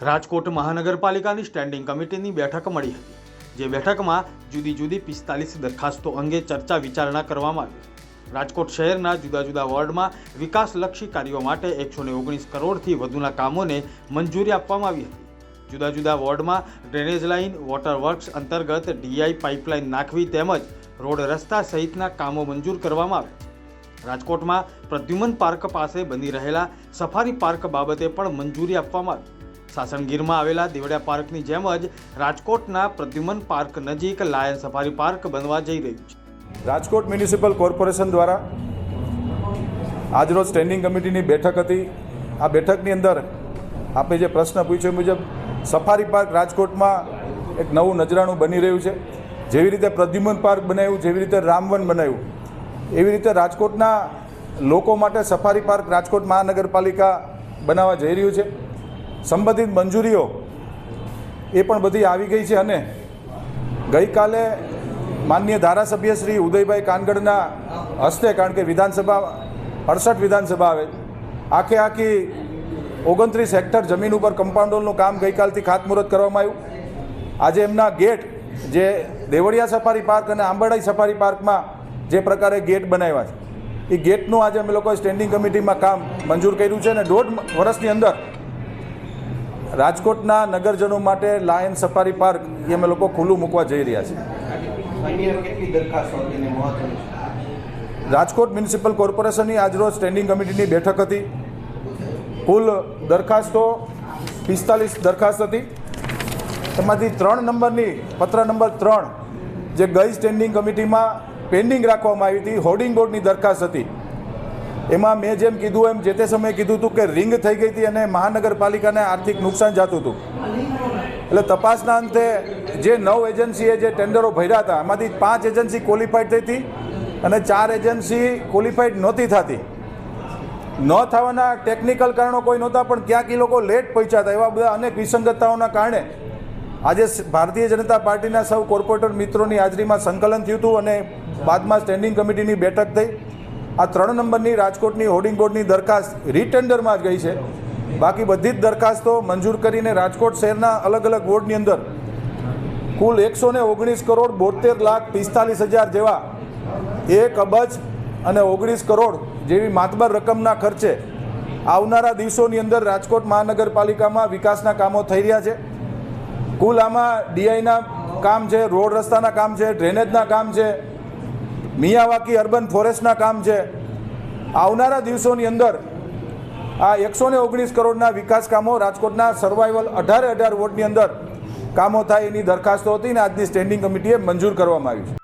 રાજકોટ મહાનગરપાલિકાની સ્ટેન્ડિંગ કમિટીની બેઠક મળી હતી, જે બેઠકમાં જુદી જુદી પિસ્તાલીસ દરખાસ્તો અંગે ચર્ચા વિચારણા કરવામાં આવી રાજકોટ શહેરના જુદા જુદા વોર્ડમાં વિકાસલક્ષી કાર્યો માટે એકસો ને ઓગણીસ કરોડથી વધુના કામોને મંજૂરી આપવામાં આવી હતી. જુદા જુદા વોર્ડમાં ડ્રેનેજ લાઇન વોટર વર્ક્સ અંતર્ગત ડીઆઈ પાઇપલાઇન નાખવી તેમજ રોડ રસ્તા સહિતના કામો મંજૂર કરવામાં આવ્યા રાજકોટમાં પ્રદ્યુમન પાર્ક પાસે બની રહેલા સફારી પાર્ક બાબતે પણ મંજૂરી આપવામાં આવી સાસણગીરમાં આવેલા દેવડિયા પાર્કની જેમ જ રાજકોટના પ્રદ્યુમન પાર્ક નજીક લાયન સફારી પાર્ક બનવા જઈ રહ્યું છે. રાજકોટ મ્યુનિસિપલ કોર્પોરેશન દ્વારા આજરોજ સ્ટેન્ડિંગ કમિટીની બેઠક હતી. આ બેઠકની અંદર આપણે જે પ્રશ્ન પૂછ્યો મુજબ સફારી પાર્ક રાજકોટમાં એક નવું નજરાણું બની રહ્યું છે. જેવી રીતે પ્રદ્યુમન પાર્ક બનાવ્યું, જેવી રીતે રામવન બનાવ્યું, એવી રીતે રાજકોટના લોકો માટે સફારી પાર્ક રાજકોટ મહાનગરપાલિકા બનાવવા જઈ રહ્યું છે. સંબંધિત મંજૂરીઓ એ પણ બધી આવી ગઈ છે અને ગઈકાલે માનનીય ધારાસભ્ય શ્રી ઉદયભાઈ કાનગડના હસ્તે, કારણ કે વિધાનસભા અડસઠ વિધાનસભા આવે, આખે આખી ઓગણત્રીસ હેક્ટર જમીન ઉપર કમ્પાઉન્ડોલનું કામ ગઈકાલથી ખાતમુહૂર્ત કરવામાં આવ્યું. આજે એમના ગેટ જે દેવળિયા સફારી પાર્ક અને આંબરડાઈ સફારી પાર્કમાં જે પ્રકારે ગેટ બનાવ્યા છે, એ ગેટનું આજે અમે લોકોએ સ્ટેન્ડિંગ કમિટીમાં કામ મંજૂર કર્યું છે અને દોઢ વર્ષની અંદર રાજકોટના નગરજનો માટે લાયન સફારી પાર્ક એ અમે લોકો ખુલ્લું મૂકવા જઈ રહ્યા છીએ છે? રાજકોટ મ્યુનિસિપલ કોર્પોરેશનની આજરોજ સ્ટેન્ડિંગ કમિટીની બેઠક હતી. કુલ દરખાસ્તો પિસ્તાલીસ દરખાસ્ત હતી. એમાંથી ત્રણ નંબરની પત્ર નંબર ત્રણ જે ગઈ સ્ટેન્ડિંગ કમિટીમાં પેન્ડિંગ રાખવામાં આવી હતી હોર્ડિંગ બોર્ડની દરખાસ્ત હતી. એમાં મેં જેમ કીધું એમ જે તે સમયે કીધું હતું કે રિંગ થઈ ગઈ હતી અને મહાનગરપાલિકાને આર્થિક નુકસાન જતું હતું. એટલે તપાસના અંતે જે નવ એજન્સીએ જે ટેન્ડરો ભર્યા હતા એમાંથી પાંચ એજન્સી ક્વોલિફાઈડ થઈ હતી અને ચાર એજન્સી ક્વોલિફાઈડ નહોતી થતી. ન થવાના ટેકનિકલ કારણો કોઈ નહોતા, પણ ક્યાંક એ લોકો લેટ પહોંચ્યા હતા. એવા બધા અનેક વિસંગતતાઓના કારણે આજે ભારતીય જનતા પાર્ટીના સૌ કોર્પોરેટર મિત્રોની હાજરીમાં સંકલન થયું હતું અને બાદમાં સ્ટેન્ડિંગ કમિટીની બેઠક થઈ. આ ત્રણ નંબરની રાજકોટની હોર્ડિંગ બોર્ડની દરખાસ્ત રીટેન્ડરમાં જ ગઈ છે. બાકી બધી જ દરખાસ્તો મંજૂર કરીને રાજકોટ શહેરના અલગ અલગ વોર્ડની અંદર કુલ એકસો ને ઓગણીસ કરોડ બોતેર લાખ પિસ્તાલીસ હજાર જેવા એક અબજ અને ઓગણીસ કરોડ જેવી માતબર રકમના ખર્ચે આવનારા દિવસોની અંદર રાજકોટ મહાનગરપાલિકામાં વિકાસના કામો થઈ રહ્યા છે. કુલ આમાં ડીઆઈના કામ છે, રોડ રસ્તાના કામ છે, ડ્રેનેજના કામ છે મિયાવાકી અર્બન ફોરેસ્ટના કામ છે. આવનારા દિવસોની અંદર આ એકસો ને ઓગણીસ કરોડના વિકાસ કામો રાજકોટના સર્વાઈવલ અઢારે અઢાર વોર્ડની અંદર કામો થાય એની દરખાસ્તો હતી અને આજની સ્ટેન્ડિંગ કમિટીએ મંજૂર કરવામાં આવી છે.